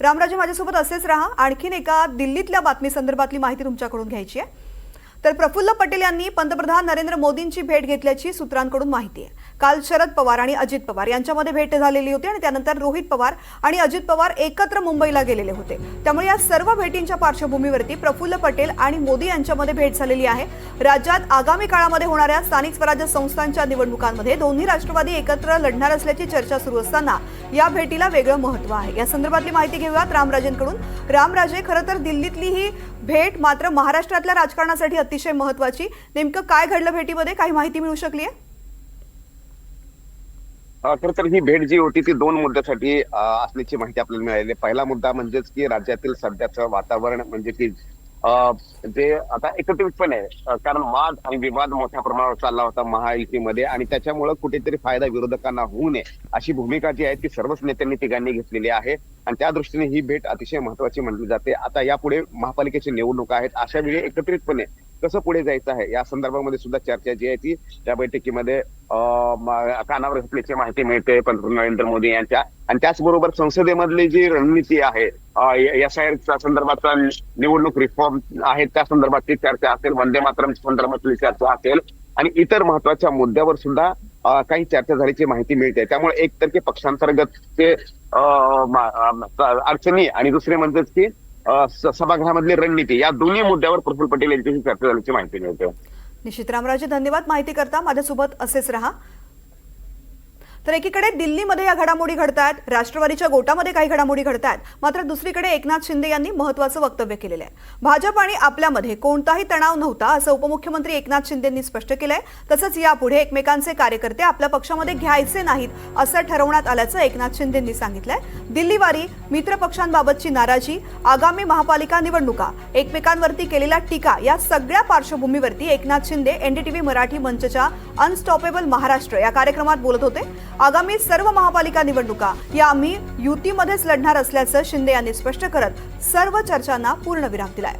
रामराजे माझ्यासोबत असेच राहा. आणखीन एका दिल्लीतल्या बातमी संदर्भातली माहिती तुमच्याकडून घ्यायची आहे. तर प्रफुल्ल पटेल यांनी पंतप्रधान नरेंद्र मोदींची भेट घेतल्याची सूत्रांकडून माहिती आहे. काल शरद पवार आणि अजित पवार यांच्यामध्ये भेट झालेली होती आणि त्यानंतर रोहित पवार आणि अजित पवार एकत्र मुंबईला गेलेले होते. त्यामुळे या सर्व भेटींच्या पार्श्वभूमीवरती प्रफुल्ल पटेल आणि मोदी यांच्यामध्ये भेट झालेली आहे. राज्यात आगामी काळामध्ये होणाऱ्या स्थानिक स्वराज्य संस्थांच्या निवडणुकांमध्ये दोन्ही राष्ट्रवादी एकत्र लढणार असल्याची चर्चा सुरू असताना या भेटीला वेगळं महत्त्व आहे. या संदर्भातली माहिती घेऊयात रामराजेंकडून. रामराजे खरं तर दिल्लीतली ही भेट मात्र महाराष्ट्रातल्या राजकारणासाठी अतिशय महत्वाची. नेमकं काय घडलं भेटीमध्ये? काही माहिती मिळू शकली आहे? अ, तर ही भेट जी होती ती दोन मुद्द्यासाठी असल्याची माहिती आपल्याला मिळाली पहिला मुद्दा म्हणजेच की राज्यातील सध्याचं वातावरण म्हणजे की जे आता एकत्रितपणे आहे. कारण वाद आणि विवाद मोठ्या प्रमाणावर चालला होता महायुतीमध्ये आणि त्याच्यामुळे कुठेतरी फायदा विरोधकांना होऊ नये अशी भूमिका जी आहे ती सर्वच नेत्यांनी तिघांनी घेतलेली आहे आणि त्या दृष्टीने ही भेट अतिशय महत्वाची मानली जाते. आता यापुढे महापालिकेची निवडणूक आहेत. अशा वेळी एकत्रितपणे कसं पुढे जायचं आहे? या संदर्भामध्ये सुद्धा चर्चा जी आहे ती त्या बैठकीमध्ये कानावर घेतल्याची माहिती मिळते. पंतप्रधान नरेंद्र मोदी यांच्या आणि त्याचबरोबर संसदेमधली जी रणनीती आहे एस आय च्या संदर्भातला निवडणूक रिफॉर्म आहे त्या संदर्भातली चर्चा असेल वंदे मातरम संदर्भातली चर्चा असेल आणि इतर महत्त्वाच्या मुद्द्यावर सुद्धा काही चर्चा झाल्याची माहिती मिळते. त्यामुळे एक तर की पक्षांतर्गत ते अडचणी आणि दुसरे म्हणतात की सभागृहामधली रणनीती या दोन्ही मुद्द्यावर प्रफुल्ल पटेल यांच्याशी चर्चा झाल्याची माहिती मिळते. निश्चित रामराजे धन्यवाद. माहिती करता माझ्यासोबत असेच राहा. तर एकीकडे दिल्लीमध्ये या घडामोडी घडतायत राष्ट्रवादीच्या गोटामध्ये काही घडामोडी घडतायत मात्र दुसरीकडे एकनाथ शिंदे यांनी महत्वाचं वक्तव्य केलेलं आहे. भाजप आणि आपल्यामध्ये कोणताही तणाव नव्हता असं उपमुख्यमंत्री एकनाथ शिंदेंनी स्पष्ट केलंय. तसंच यापुढे एकमेकांचे कार्यकर्ते आपल्या पक्षामध्ये घ्यायचे नाहीत असं ठरवण्यात आल्याचं एकनाथ शिंदेंनी सांगितलंय. दिल्लीवारी मित्रपक्षांबाबतची नाराजी आगामी महापालिका निवडणुका एकमेकांवरती केलेला टीका या सगळ्या पार्श्वभूमीवरती एकनाथ शिंदे एनडीटीव्ही मराठी मंचच्या अनस्टॉपेबल महाराष्ट्र या कार्यक्रमात बोलत होते. आगामी सर्व महापालिका निवडणुका या आम्ही युतीमध्येच लढणार असल्याचं शिंदे यांनी स्पष्ट करत सर्व चर्चांना पूर्णविराम दिलाय.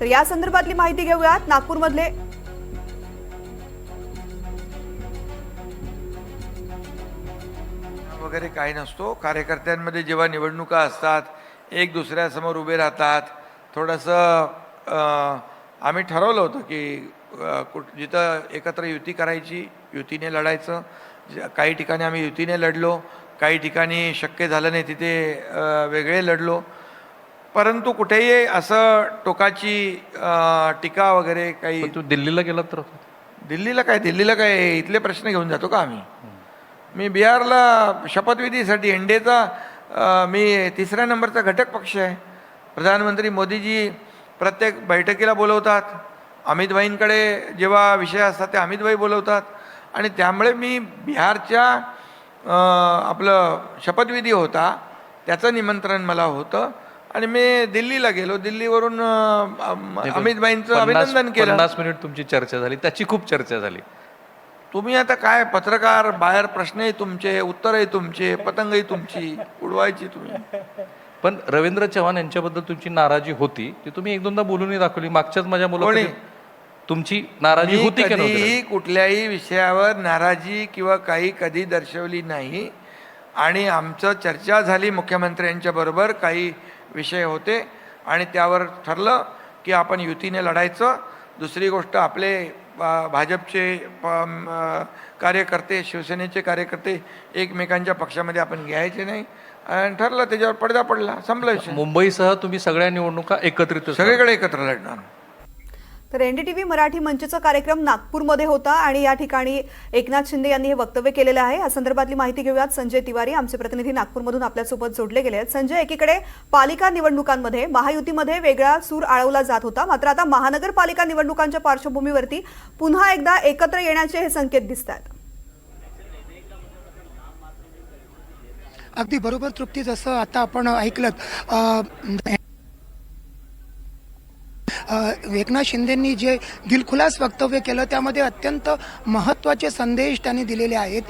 तर या संदर्भातली माहिती घेऊयात. नागपूरमधले वगैरे काही नसतो. कार्यकर्त्यांमध्ये जेव्हा निवडणुका असतात एक दुसऱ्यासमोर उभे राहतात. थोडंसं आम्ही ठरवलं होतं की कुठ जिथं एकत्र युती करायची युतीने लढायचं जे- काही ठिकाणी आम्ही युतीने लढलो काही ठिकाणी शक्य झालं नाही तिथे वेगळे लढलो. परंतु कुठेही असं टोकाची टीका वगैरे काही तू दिल्लीला गेला तर? दिल्लीला काय दिल्लीला काय इथले प्रश्न घेऊन जातो का आम्ही? मी बिहारला शपथविधीसाठी एनडीएचा मी तिसऱ्या नंबरचा घटक पक्ष आहे. प्रधानमंत्री मोदीजी प्रत्येक बैठकीला बोलवतात. अमितभाईंकडे जेव्हा विषय असतात ते अमितभाई बोलवतात. आणि त्यामुळे मी बिहारच्या आपलं शपथविधी होता त्याचं निमंत्रण मला होतं. आणि मी दिल्लीला गेलो. दिल्लीवरून अमितभाईंचं अभिनंदन केलं. पन्नास मिनिट तुमची चर्चा झाली. त्याची खूप चर्चा झाली. तुम्ही आता काय पत्रकार बाहेर प्रश्नही तुमचे उत्तरही तुमचे पतंगही तुमची उडवायची तुम्ही? पण रवींद्र चव्हाण यांच्याबद्दल तुमची नाराजी होती ती तुम्ही एक दोनदा बोलूनही दाखवली. मागच्याच माझ्या? मुलाखतीत तुमची नाराजी होती कधीही कुठल्याही विषयावर नाराजी किंवा काही कधी दर्शवली नाही. आणि आमचं चर्चा झाली मुख्यमंत्र्यांच्या बरोबर काही विषय होते. आणि त्यावर ठरलं की आपण युतीने लढायचं. दुसरी गोष्ट आपले भाजपचे कार्यकर्ते शिवसेनेचे कार्यकर्ते एकमेकांच्या पक्षामध्ये आपण घ्यायचे नाही. आणि ठरलं त्याच्यावर पडदा पडला संपला विषय. मुंबईसह तुम्ही सगळ्या निवडणुका एकत्रित सगळीकडे एकत्र लढणार तर एनडीटीव्ही मराठी मंचचा कार्यक्रम नागपूरमध्ये होता आणि या ठिकाणी एकनाथ शिंदे यांनी हे वक्तव्य केलेलं आहे. या संदर्भातली माहिती घेऊयात. संजय तिवारी आमचे प्रतिनिधी नागपूरमधून आपल्यासोबत जोडले गेले आहेत. संजय एकीकडे पालिका निवडणुकांमध्ये महायुतीमध्ये वेगळा सूर आळवला जात होता. मात्र आता महानगरपालिका निवडणुकांच्या पार्श्वभूमीवरती पुन्हा एकदा एकत्र येण्याचे हे संकेत दिसत आहेत अगदी बरोबर तृप्ती जसं आता आपण ऐकलं एकनाथ शिंदेंनी जे दिलखुलास वक्तव्य केलं त्यामध्ये अत्यंत महत्त्वाचे संदेश त्यांनी दिलेले आहेत.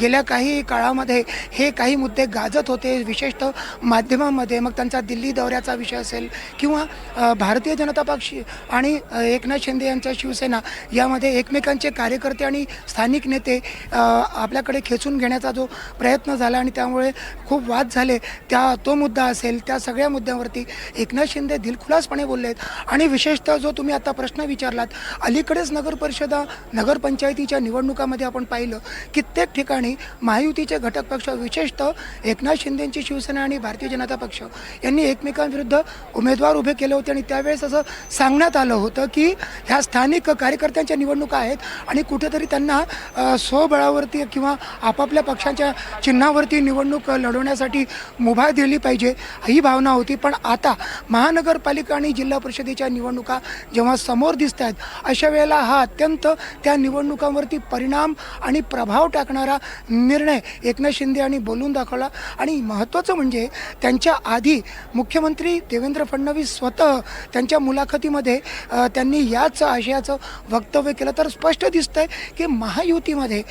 गेल्या काही काळामध्ये हे काही मुद्दे गाजत होते विशेषतः माध्यमामध्ये. मग त्यांचा दिल्ली दौऱ्याचा विषय असेल किंवा भारतीय जनता पक्ष आणि एकनाथ शिंदे यांच्या शिवसेना यामध्ये एकमेकांचे कार्यकर्ते आणि स्थानिक नेते आपल्याकडे खेचून घेण्याचा जो प्रयत्न झाला आणि त्यामुळे खूप वाद झाले त्या तो मुद्दा असेल त्या सगळ्या मुद्द्यावरती एकनाथ शिंदे दिलखुलासपणे बोलले आहेत आणि विशेषतः जो तुम्ही आता प्रश्न विचारलात अलीकडेच नगरपरिषदा नगरपंचायतीच्या निवडणुकामध्ये आपण पाहिलं कित्येक ठिकाणी महायुतीचे घटक पक्ष विशेषतः एकनाथ शिंदेंची शिवसेना आणि भारतीय जनता पक्ष यांनी एकमेकांविरुद्ध उमेदवार उभे केले होते आणि त्यावेळेस असं सांगण्यात आलं होतं की ह्या स्थानिक कार्यकर्त्यांच्या निवडणुका आहेत आणि कुठेतरी त्यांना स्वबळावरती किंवा आपापल्या पक्षांच्या चिन्हावरती निवडणूक लढवण्यासाठी मुभा दिली पाहिजे ही भावना होती. पण आता महानगरपालिका आणि जिल्हा परिषदेच्या निवडणुका जेव्हा समोर दिसत आहेत अशा वेळेला हा अत्यंत त्या निवडणुकांवरती परिणाम आणि प्रभाव टाकणारा निर्णय एकनाथ शिंदे यांनी बोलून दाखवला. आणि महत्त्वाचं म्हणजे त्यांच्या आधी मुख्यमंत्री देवेंद्र फडणवीस स्वतः त्यांच्या मुलाखतीमध्ये त्यांनी याच आशयाचं वक्तव्य केलं. तर स्पष्ट दिसतंय की महायुतीमध्ये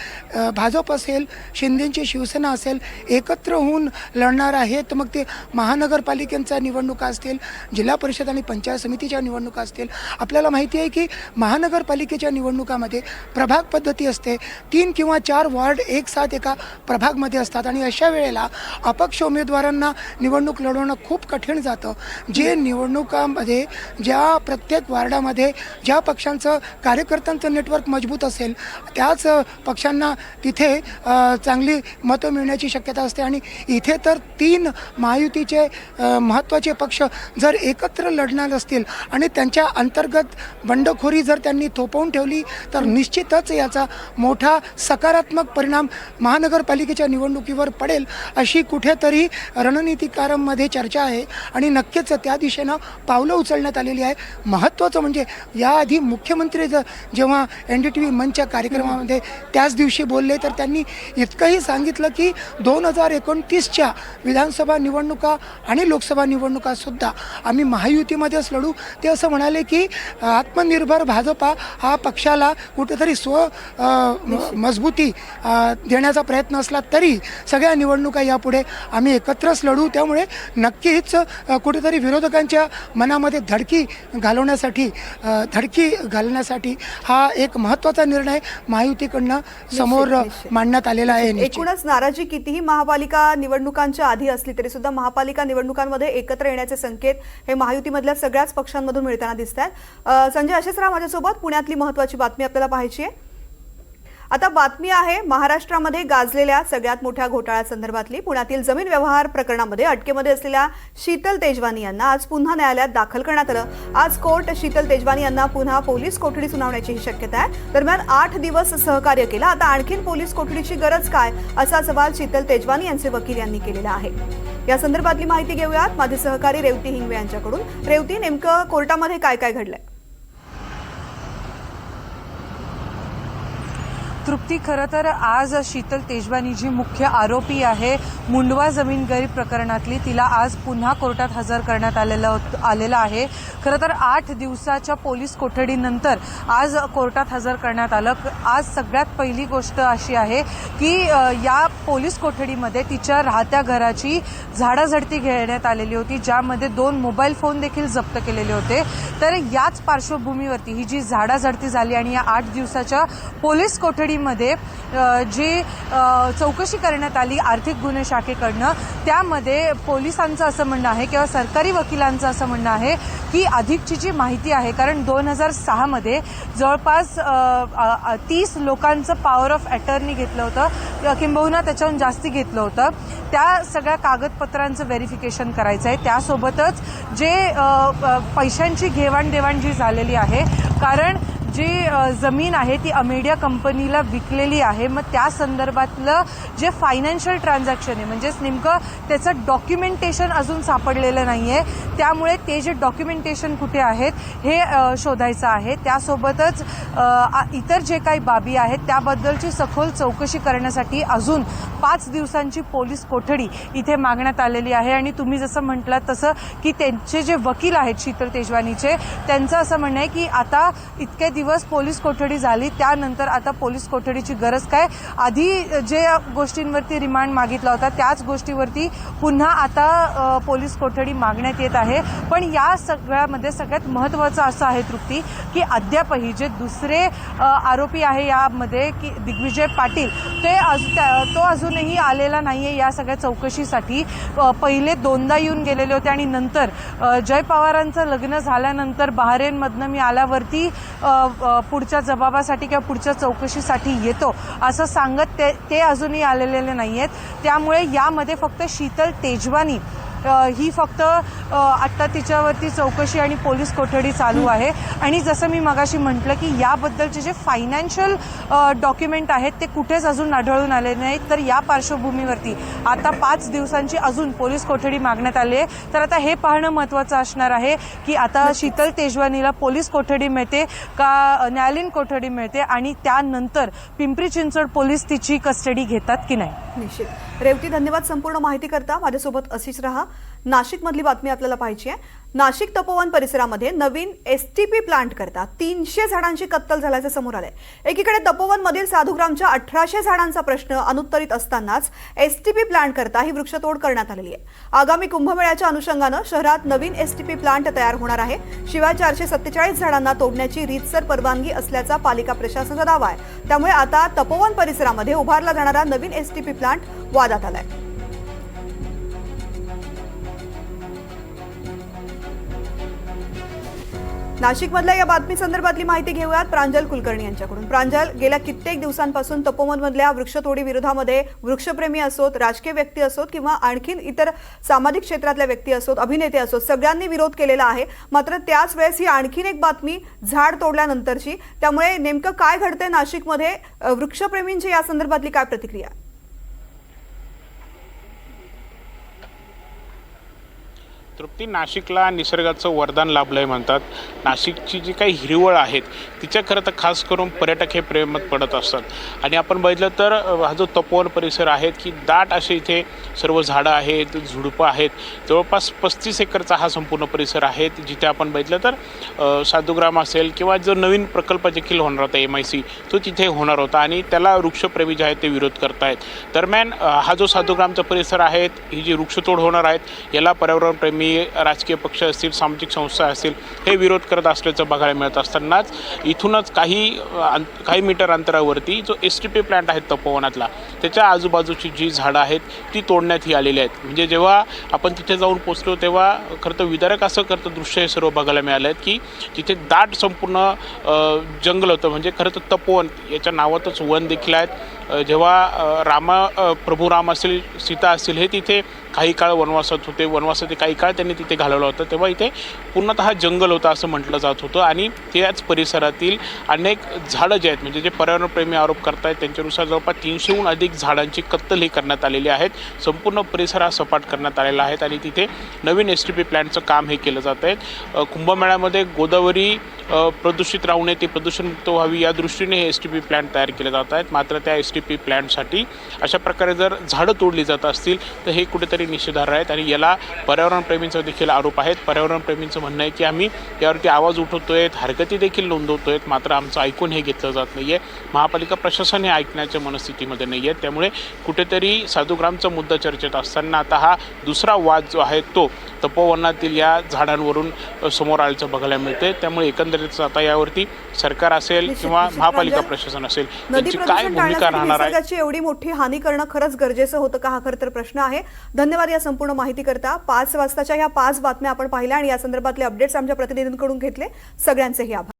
भाजप असेल शिंदेची शिवसेना असेल एकत्र होऊन लढणार आहेत. मग ते महानगरपालिकेंच्या निवडणुका असतील जिल्हा परिषद आणि पंचायत समितीच्या निवडणुका असतील. आपल्याला माहिती आहे की महानगरपालिकेच्या निवडणुकामध्ये प्रभाग पद्धती असते. तीन किंवा चार वॉर्ड एक साथ एका प्रभागमध्ये असतात आणि अशा वेळेला अपक्ष उमेदवारांना निवडणूक लढवणं खूप कठीण जातं. जे निवडणुकामध्ये ज्या प्रत्येक वार्डामध्ये ज्या पक्षांचं कार्यकर्त्यांचं नेटवर्क मजबूत असेल त्याच पक्षांना तिथे चांगली मतं मिळण्याची शक्यता असते. आणि इथे तर तीन महायुतीचे महत्त्वाचे पक्ष जर एकत्र लढणार असतील आणि त्यांच्या अंतर्गत बंडखोरी जर त्यांनी थोपवून ठेवली तर निश्चितच याचा मोठा सकारात्मक परिणाम महानगरपालिकेच्या निवडणुकीवर पडेल अशी कुठेतरी रणनीतिकारांमध्ये चर्चा आहे. आणि नक्कीच त्या दिशेनं पावलं उचलण्यात आलेली आहे. महत्त्वाचं म्हणजे याआधी मुख्यमंत्री जर जेव्हा एन डी टी व्ही मंचच्या कार्यक्रमामध्ये त्याच दिवशी बोलले तर त्यांनी इतकंही सांगितलं की दोन हजार एकोणतीसच्या विधानसभा निवडणुका आणि लोकसभा निवडणुकासुद्धा आम्ही महायुतीमध्येच लढू ते असं म्हणाले की आत्मनिर्भर भाजपा हा पक्षाला कुठेतरी स्व मजबूती देण्याचा प्रयत्न असला तरी सगळ्या निवडणुका यापुढे आम्ही एकत्रच लढू त्यामुळे नक्कीच कुठेतरी विरोधकांच्या मनामध्ये धडकी घालवण्यासाठी धडकी घालण्यासाठी हा एक महत्त्वाचा निर्णय महायुतीकडनं समोर. मांडण्यात आलेला आहे. एकूणच नाराजी कितीही महापालिका निवडणुकांच्या आधी असली तरी सुद्धा महापालिका निवडणुकांमध्ये एकत्र येण्याचे संकेत हे महायुतीमधल्या सगळ्याच पक्षांमधून मिळताना दिसत आहेत संजय असेच राहा माझ्यासोबत. पुण्यातली महत्वाची बातमी आपल्याला पाहायची आहे. आता बातमी आहे महाराष्ट्रामध्ये गाजलेल्या सगळ्यात मोठ्या घोटाळ्यासंदर्भातली पुण्यातील जमीन व्यवहार प्रकरणामध्ये अटकेमध्ये असलेल्या शीतल तेजवानी यांना आज पुन्हा न्यायालयात दाखल करण्यात आलं. आज कोर्ट शीतल तेजवानी यांना पुन्हा पोलीस कोठडी सुनावण्याचीही शक्यता आहे. दरम्यान आठ दिवस सहकार्य केलं. आता आणखीन पोलीस कोठडीची गरज काय? असा सवाल शीतल तेजवानी यांचे वकील यांनी केलेला आहे. या संदर्भातली माहिती घेऊयात. माझे सहकारी रेवती हिंगवे यांच्याकडून. रेवती नेमकं कोर्टामध्ये काय काय घडलंय? तृप्ती खरं तर आज शीतल तेजवानी जी मुख्य आरोपी आहे मुंडवा जमीन गरीब प्रकरणातली तिला आज पुन्हा कोर्टात हजर करण्यात आलेलं आलेलं आहे. खरं तर आठ दिवसाच्या पोलीस कोठडीनंतर आज कोर्टात हजर करण्यात आलं. आज सगळ्यात पहिली गोष्ट अशी आहे की या पोलीस कोठडीमध्ये तिच्या राहत्या घराची झाडाझडती घेण्यात आलेली होती ज्यामध्ये दोन मोबाईल फोन देखील जप्त केलेले होते. तर याच पार्श्वभूमीवरती ही जी झाडाझडती झाली आणि या आठ दिवसाच्या पोलीस कोठडी अ, जी चौकशी करण्यात आली आर्थिक गुन्हे शाखेकडनं त्यामध्ये पोलिसांचं असं म्हणणं आहे किंवा सरकारी वकिलांचं असं म्हणणं आहे की अधिकची जी माहिती आहे कारण दोन हजार सहामध्ये जवळपास तीस लोकांचं पॉवर ऑफ अटर्नी घेतलं होतं किंबहुना त्याच्याहून जास्ती घेतलं होतं. त्या सगळ्या कागदपत्रांचं व्हेरिफिकेशन करायचं आहे. त्यासोबतच जे पैशांची घेवाणदेवाण जी झालेली आहे कारण जी जमीन आहे ती अमेडिया कंपनीला विकलेली आहे. मग त्या संदर्भातलं जे फायनान्शियल ट्रान्झॅक्शन आहे म्हणजेच नेमकं त्याचं डॉक्युमेंटेशन अजून सापडलेलं नाही आहे त्यामुळे ते जे डॉक्युमेंटेशन कुठे आहेत हे शोधायचं आहे. त्यासोबतच इतर जे काही बाबी आहेत त्याबद्दलची सखोल चौकशी करण्यासाठी अजून पाच दिवसांची पोलीस कोठडी इथे मागण्यात आलेली आहे. आणि तुम्ही जसं म्हटलात तसं की त्यांचे जे वकील आहेत शीतल तेजवानीचे त्यांचं असं म्हणणं आहे की आता इतके दिवस पोलीस कोठडी झाली त्यानंतर आता पोलीस कोठडीची गरज काय? आधी जे गोष्टींवरती रिमांड मागितला होता त्याच गोष्टीवरती पुन्हा आता पोलीस कोठडी मागण्यात येत आहे. पण या सगळ्यामध्ये सगळ्यात महत्त्वाचं असं आहे तृप्ती की अद्यापही जे दुसरे आरोपी आहे यामध्ये की दिग्विजय पाटील ते अज त्या- तो अजूनही आलेला नाहीये या सगळ्या चौकशीसाठी. पहिले दोनदा येऊन गेलेले होते आणि नंतर जय पवारांचं लग्न झाल्यानंतर बहारेनमधनं मी आल्यावरती पुढच्या जबाबासाठी किंवा पुढच्या चौकशीसाठी येतो. असं सांगत ते ते अजूनही आलेले नाही आहेत त्यामुळे यामध्ये फक्त शीतल तेजवानी ही फक्त आत्ता तिच्यावरती चौकशी आणि पोलीस कोठडी चालू आहे. आणि जसं मी मगाशी म्हटलं की याबद्दलचे जे फायनान्शियल डॉक्युमेंट आहेत ते कुठेच अजून आढळून आले नाहीत. तर या पार्श्वभूमीवरती आता पाच दिवसांची अजून पोलीस कोठडी मागण्यात आली आहे. तर आता हे पाहणं महत्त्वाचं असणार आहे की आता शीतल तेजवानीला पोलीस कोठडी मिळते का न्यायालयीन कोठडी मिळते आणि त्यानंतर पिंपरी चिंचवड पोलीस तिची कस्टडी घेतात की नाही? निश्चित. रेवती धन्यवाद संपूर्ण माहिती करता माझ्यासोबत अशीच रहा. नाशिकमधली बातमी आपल्याला पाहिजे आहे. नाशिक तपोवन परिसरामध्ये नवीन एस टी प्लांट करता तीनशे झाडांची कत्तल झाल्याचं समोर आलंय. एकीकडे तपोवन मधील साधुग्रामच्या अठराशे झाडांचा प्रश्न अनुत्तरित असतानाच एस टी पी प्लांट करता ही वृक्षतोड करण्यात आलेली आहे. आगामी कुंभमेळ्याच्या अनुषंगानं शहरात नवीन एस टी पी प्लांट तयार होणार आहे. शिवाय चारशे सत्तेचाळीस झाडांना तोडण्याची रीतसर परवानगी असल्याचा पालिका प्रशासनाचा दावा आहे. त्यामुळे आता तपोवन परिसरामध्ये उभारला जाणारा नवीन एस टी पी प्लांट वादात आलाय. नाशिकमधल्या या बातमी संदर्भातली माहिती घेऊयात प्रांजल कुलकर्णी यांच्याकडून. प्रांजल गेल्या कित्येक दिवसांपासून तपोवनमधल्या वृक्षतोडी विरोधामध्ये वृक्षप्रेमी असोत राजकीय व्यक्ती असोत किंवा आणखीन इतर सामाजिक क्षेत्रातल्या व्यक्ती असोत अभिनेते असोत सगळ्यांनी विरोध केलेला आहे. मात्र त्याच वेळेस ही आणखीन एक बातमी झाड तोडल्यानंतरची. त्यामुळे नेमकं काय घडतंय नाशिकमध्ये? वृक्षप्रेमींची या संदर्भातली काय प्रतिक्रिया तृप्ती नाशिकला निसर्गाचं वरदान लाभलं आहे म्हणतात. नाशिकची जी काही हिरवळ आहेत तिच्या खरं तर खास करून पर्यटक हे प्रेमात पडत असतात. आणि आपण बघितलं तर हा जो तपोवन परिसर आहेत की दाट असे इथे सर्व झाडं आहेत झुडपं आहेत. जवळपास पस्तीस एकरचा हा संपूर्ण परिसर आहे जिथे आपण बघितलं तर साधुग्राम असेल किंवा जो नवीन प्रकल्प देखील होणार होता एम आय सी तो तिथे होणार होता आणि त्याला वृक्षप्रेमी जे आहेत ते विरोध करतायत. दरम्यान हा जो साधुग्रामचा परिसर आहेत ही जी वृक्षतोड होणार आहेत याला पर्यावरणप्रेमी राजकीय पक्ष असतील सामाजिक संस्था असतील हे विरोध करत असल्याचं बघायला मिळत असतानाच इथूनच काही काही मीटर अंतरावरती जो एस टी पी प्लॅन्ट आहे तपोवनातला त्याच्या आजूबाजूची जी झाडं आहेत ती तोडण्यात ही आलेली आहेत. म्हणजे जेव्हा आपण तिथे जाऊन पोचलो तेव्हा खरं तर विदारक असं खरं दृश्य हे सर्व बघायला मिळालं आहे की तिथे दाट संपूर्ण जंगल होतं म्हणजे खरं तर तपोवन याच्या नावातच वन देखील आहेत. जेव्हा रामा प्रभू राम असेल सीता असतील हे तिथे काही काळ वनवासात होते. वनवासात काही काळ त्यांनी तिथे घालवला होता. तेव्हा इथे पूर्णतः जंगल होतं असं म्हटलं जात होतं आणि त्याच परिसरातील अनेक झाडं जे आहेत म्हणजे जे पर्यावरणप्रेमी आरोप करतायत त्यांच्यानुसार जवळपास तीनशेहून अधिक झाडांची कत्तल ही करण्यात आलेली आहेत. संपूर्ण परिसर हा सपाट करण्यात आलेला आहे आणि तिथे नवीन एस टी पी प्लॅन्टचं काम हे केलं जात आहे. कुंभमेळ्यामध्ये गोदावरी प्रदूषित राहू नये ती प्रदूषणमुक्त व्हावी या दृष्टीने हे एस टी पी प्लॅन्ट तयार केले जात आहेत. मात्र त्या एस टी पी प्लॅन्टसाठी अशा प्रकारे जर झाडं तोडली जात असतील तर हे कुठेतरी निषेधार्ह आहेत आणि याला पर्यावरणप्रेमींचा देखील आरोप आहेत. पर्यावरणप्रेमींचं म्हणणं आहे की आम्ही यावरती आवाज उठवतोय हरकती देखील नोंदवतोय मात्र आमचं ऐकून हे घेतलं जात नाही आहे महापालिका प्रशासन हे ऐकण्याच्या मनस्थितीमध्ये नाही आहे त्यामुळे कुठेतरी साधुग्रामचा मुद्दा चर्चेत असताना आता हा दुसरा वाद जो आहे तो तपोवनातील या झाडांवरून समोर आल्याचं बघायला मिळते त्यामुळे एकंदरीत आता यावरती सरकार असेल किंवा महापालिका. प्रशासन असेल त्यांची काय भूमिका राहणार आहे? एवढी मोठी हानी करणं खरंच गरजेचं होतं का? हा खरं तर प्रश्न आहे. धन्यवाद या संपूर्ण माहिती करता पाच वाजताच्या ह्या पाच बातम्या आपण पाहिल्या आणि या संदर्भातले अपडेट्स आमच्या प्रतिनिधींकडून घेतले. सगळ्यांचेही आभार.